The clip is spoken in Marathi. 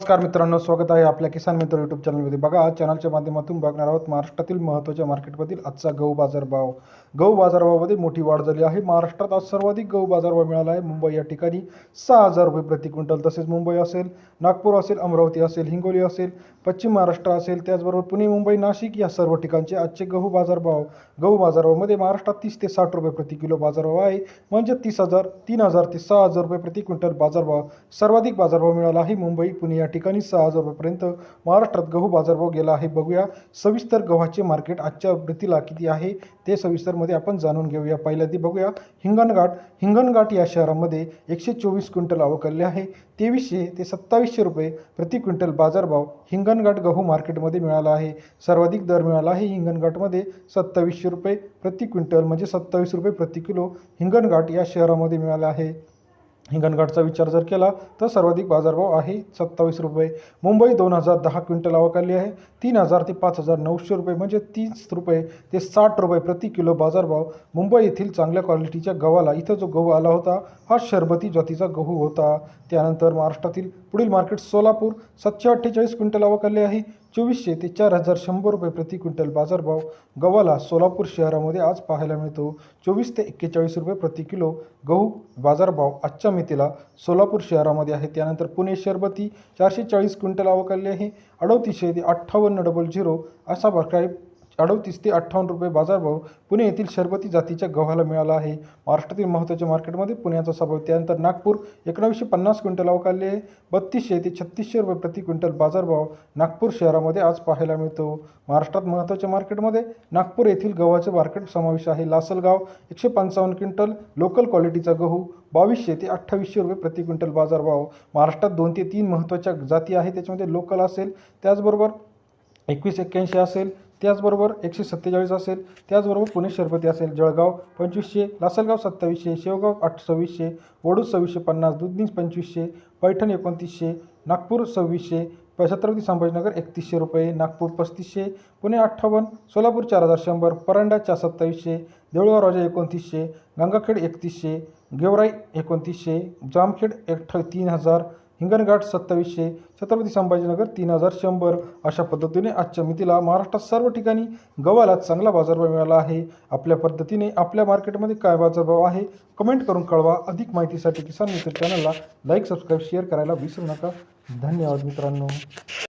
नमस्कार मित्रांनो स्वागत आहे आपल्या किसान मित्र यूट्यूब चॅनलमध्ये बघा आज चॅनलच्या माध्यमातून बघणार आहोत महाराष्ट्रातील महत्त्वाच्या मार्केटमधील आजचा गहू बाजारभाव. गहू बाजारभावामध्ये मोठी वाढ झाली आहे. महाराष्ट्रात आज सर्वाधिक गहू बाजारभाव मिळाला आहे. मुंबई या ठिकाणी सहा हजार रुपये प्रति क्विंटल तसेच मुंबई असेल नागपूर असेल अमरावती असेल हिंगोली असेल पश्चिम महाराष्ट्र असेल त्याचबरोबर पुणे मुंबई नाशिक या सर्व ठिकाणचे आजचे गहू बाजारभाव. गहू बाजारभावामध्ये महाराष्ट्रात तीस ते साठ रुपये प्रति किलो बाजारभाव आहे. म्हणजे तीस हजार तीन हजार ते सहा हजार रुपये प्रति क्विंटल बाजारभाव सर्वाधिक बाजारभाव मिळाला आहे. मुंबई पुणे या ठिकाणी सहा हजार रुपयापर्यंत महाराष्ट्रात गहू बाजारभाव गेला आहे. बघूया सविस्तर गव्हाचे मार्केट आजच्या वृत्तीला किती आहे ते सविस्तरमध्ये आपण जाणून घेऊया. पहिल्यांदा बघूया. हिंगणघाट हिंगणघाट या शहरामध्ये एकशे चोवीस क्विंटल अवकलले आहे. तेवीसशे ते सत्तावीसशे रुपये प्रति क्विंटल बाजारभाव हिंगणघाट गहू मार्केटमध्ये मिळाला आहे. सर्वाधिक दर मिळाला आहे हिंगणघाटमध्ये सत्तावीसशे रुपये प्रति क्विंटल म्हणजे सत्तावीस रुपये प्रति किलो हिंगणघाट या शहरामध्ये मिळाला आहे. हिंगणघाटचा विचार जर केला तर सर्वाधिक बाजारभाव आहे सत्तावीस रुपये. मुंबई दोन हजार दहा क्विंटल अवकाली आहे. तीन हजार ते पाच हजार नऊशे रुपये म्हणजे तीस रुपये ते साठ रुपये प्रति किलो बाजारभाव. मुंबई येथील चांगल्या क्वालिटीच्या गव्हाला इथं जो गहू आला होता हा शरबती जातीचा गहू होता. त्यानंतर महाराष्ट्रातील पुढील मार्केट सोलापूर सातशे अठ्ठेचाळीस क्विंटल अवकाली आहे. चोवीसशे ते चार हजार शंभर रुपये प्रति क्विंटल बाजारभाव गव्हाला सोलापूर शहरामध्ये आज पाहायला मिळतो. चोवीस ते एक्केचाळीस रुपये प्रति किलो गहू बाजारभाव आजच्या मितीला सोलापूर शहरामध्ये आहे. त्यानंतर पुणे शरबती चारशे चाळीस क्विंटल आवकाली आहे. अडतीसशे ते अठ्ठावन्न डबल झिरो असा प्रकारे अडतीस ते अठ्ठावन्न रुपये बाजारभाव पुणे येथील शरबती जातीच्या गव्हाला मिळाला आहे. महाराष्ट्रातील महत्त्वाच्या मार्केटमध्ये पुण्याचा स्वभाव त्यानंतर नागपूर एकोणावीसशे पन्नास क्विंटल अवकाले आहे. बत्तीसशे ते छत्तीसशे रुपये प्रति क्विंटल बाजारभाव नागपूर शहरामध्ये आज पाहायला मिळतो. महाराष्ट्रात महत्त्वाच्या मार्केटमध्ये नागपूर येथील गव्हाचे मार्केट समावेश आहे. लासलगाव एकशे पंचावन्न क्विंटल लोकल क्वालिटीचा गहू बावीसशे ते अठ्ठावीसशे रुपये प्रति क्विंटल बाजारभाव महाराष्ट्रात दोन ते तीन महत्त्वाच्या जाती आहे त्याच्यामध्ये लोकल असेल त्याचबरोबर एकवीस एक्क्याऐंशी असेल त्याचबरोबर एकशे सत्तेचाळीस असेल त्याचबरोबर पुणे शरबती असेल जळगाव पंचवीसशे लासलगाव सत्तावीसशे शेवगाव आठ सव्वीसशे वडूद सव्वीसशे पन्नास दुधनी पंचवीसशे पैठण एकोणतीसशे नागपूर सव्वीसशे प- छत्रपती संभाजीनगर एकतीसशे रुपये नागपूर पस्तीसशे पुणे अठ्ठावन्न सोलापूर चार हजार शंभर परांडा चार सत्तावीसशे देऊळगाव राजा एकोणतीसशे गंगाखेड एकतीसशे गेवराई एकोणतीसशे जामखेड एक तीन हजार हिंगणघाट सत्तावीसशे छत्रपती संभाजीनगर तीन हजार शंभर. अशा पद्धतीने आजच्या मितीला महाराष्ट्रात सर्व ठिकाणी गव्हाला चांगला बाजारभाव मिळाला आहे. आपल्या पद्धतीने आपल्या मार्केटमध्ये काय बाजारभाव आहे कमेंट करून कळवा. अधिक माहितीसाठी किसान मित्र चॅनलला लाईक सबस्क्राईब शेअर करायला विसरू नका. धन्यवाद मित्रांनो.